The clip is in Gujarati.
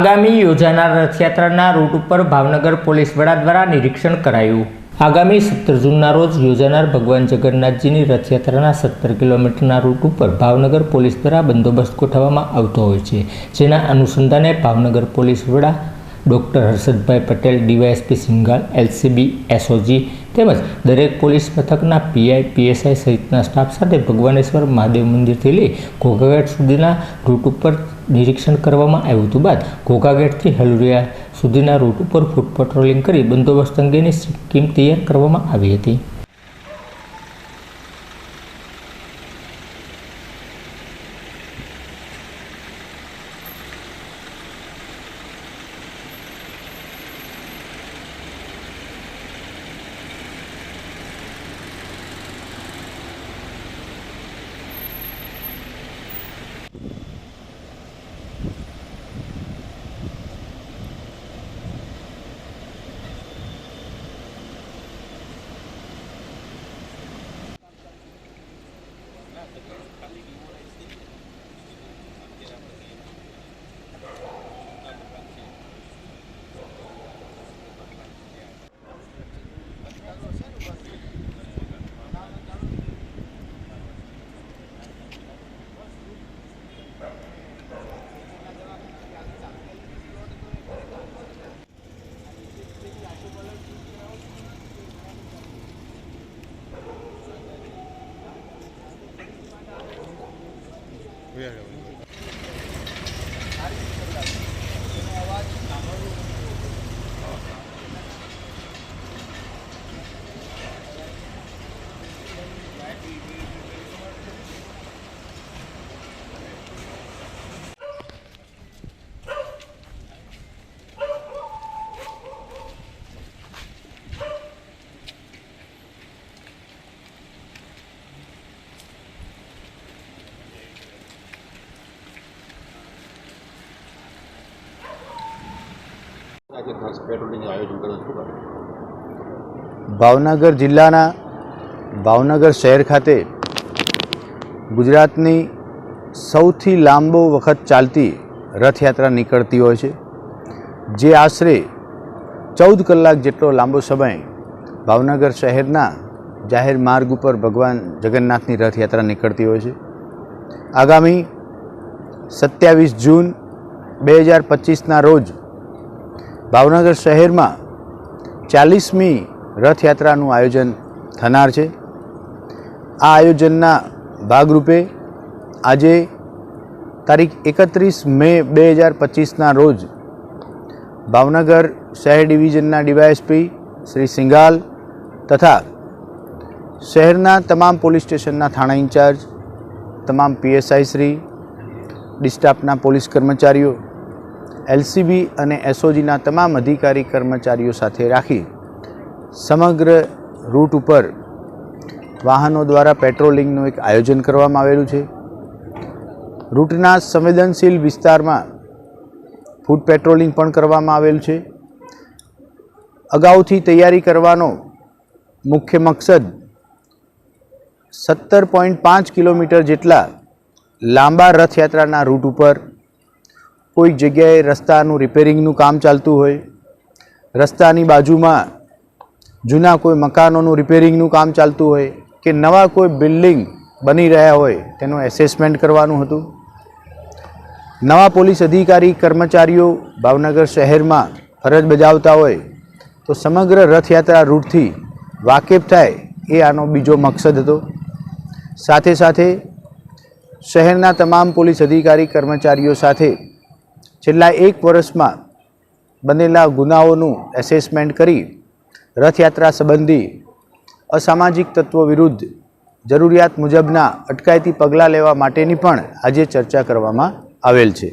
આગામી યોજાનાર રથયાત્રાના રૂટ ઉપર ભાવનગર પોલીસ વડા દ્વારા નિરીક્ષણ કરાયું. આગામી સત્તર જૂનના રોજ યોજાનાર ભગવાન જગન્નાથજીની રથયાત્રાના સત્તર કિલોમીટરના રૂટ ઉપર ભાવનગર પોલીસ દ્વારા બંદોબસ્ત ગોઠવવામાં આવતો હોય છે. જેના અનુસંધાને ભાવનગર પોલીસ વડા doctor Harshadbhai Patel, DYSP Singhal, LCB, SOG તેમજ દરેક પોલીસ મથકના પીઆઈ, પીએસઆઈ સહિતના સ્ટાફ સાથે ભગવાનેશ્વર મહાદેવ મંદિરથી લઈ ઘોઘાઘાટ સુધીના રૂટ ઉપર નિરીક્ષણ કરવામાં આવ્યું હતું બાદ ઘોઘાગેટથી હલુરિયા સુધીના રૂટ ઉપર ફૂટ પેટ્રોલિંગ કરી બંદોબસ્ત અંગેની સ્કીમ તૈયાર કરવામાં આવી હતી. અવાજ ભાવનગર જિલ્લાના ભાવનગર શહેર ખાતે ગુજરાતની સૌથી લાંબો વખત ચાલતી રથયાત્રા નીકળતી હોય છે, જે આશરે ચૌદ કલાક જેટલો લાંબો સમય ભાવનગર શહેરના જાહેર માર્ગ ઉપર ભગવાન જગન્નાથની રથયાત્રા નીકળતી હોય છે. આગામી સત્યાવીસ જૂન બે હજાર પચીસના રોજ ભાવનગર શહેરમાં ચાલીસમી રથયાત્રાનું આયોજન થનાર છે. આ આયોજનના ભાગરૂપે આજે તારીખ એકત્રીસ મે બે હજાર પચીસના રોજ ભાવનગર શહેર ડિવિઝનના ડીવાયએસપી શ્રી સિંઘાલ તથા શહેરના તમામ પોલીસ સ્ટેશનના થાણા ઇન્ચાર્જ, તમામ પીએસઆઈ શ્રી, ડિસ્ટાફના પોલીસ કર્મચારીઓ એલસીબી અને એસઓજીના તમામ અધિકારી કર્મચારીઓ સાથે રાખી સમગ્ર રૂટ ઉપર વાહનો દ્વારા પેટ્રોલિંગનું એક આયોજન કરવામાં આવેલું છે. રૂટના સંવેદનશીલ વિસ્તારમાં ફૂડ પેટ્રોલિંગ પણ કરવામાં આવેલ છે. અગાઉથી તૈયારી કરવાનો મુખ્ય મકસદ સત્તર પોઈન્ટ પાંચ કિલોમીટર જેટલા લાંબા રથયાત્રાના રૂટ ઉપર કોઈક જગ્યાએ રસ્તાનું રિપેરિંગનું કામ ચાલતું હોય, રસ્તાની બાજુમાં જૂના કોઈ મકાનોનું રિપેરિંગનું કામ ચાલતું હોય કે નવા કોઈ બિલ્ડિંગ બની રહ્યા હોય, તેનું એસેસમેન્ટ કરવાનું હતું. નવા પોલીસ અધિકારી, કર્મચારીઓ ભાવનગર શહેરમાં ફરજ બજાવતા હોય, તો સમગ્ર રથયાત્રા રૂટથી વાકેફ થાય એ આનો બીજો મકસદ હતો. સાથે સાથે શહેરના તમામ પોલીસ અધિકારી, કર્મચારીઓ સાથે છેલ્લા એક વર્ષમાં બનેલા ગુનાઓનું એસેસમેન્ટ કરી રથયાત્રા સંબંધી અસામાજિક તત્વો વિરુદ્ધ જરૂરિયાત મુજબના અટકાયતી પગલાં લેવા માટેની પણ આજે ચર્ચા કરવામાં આવેલ છે.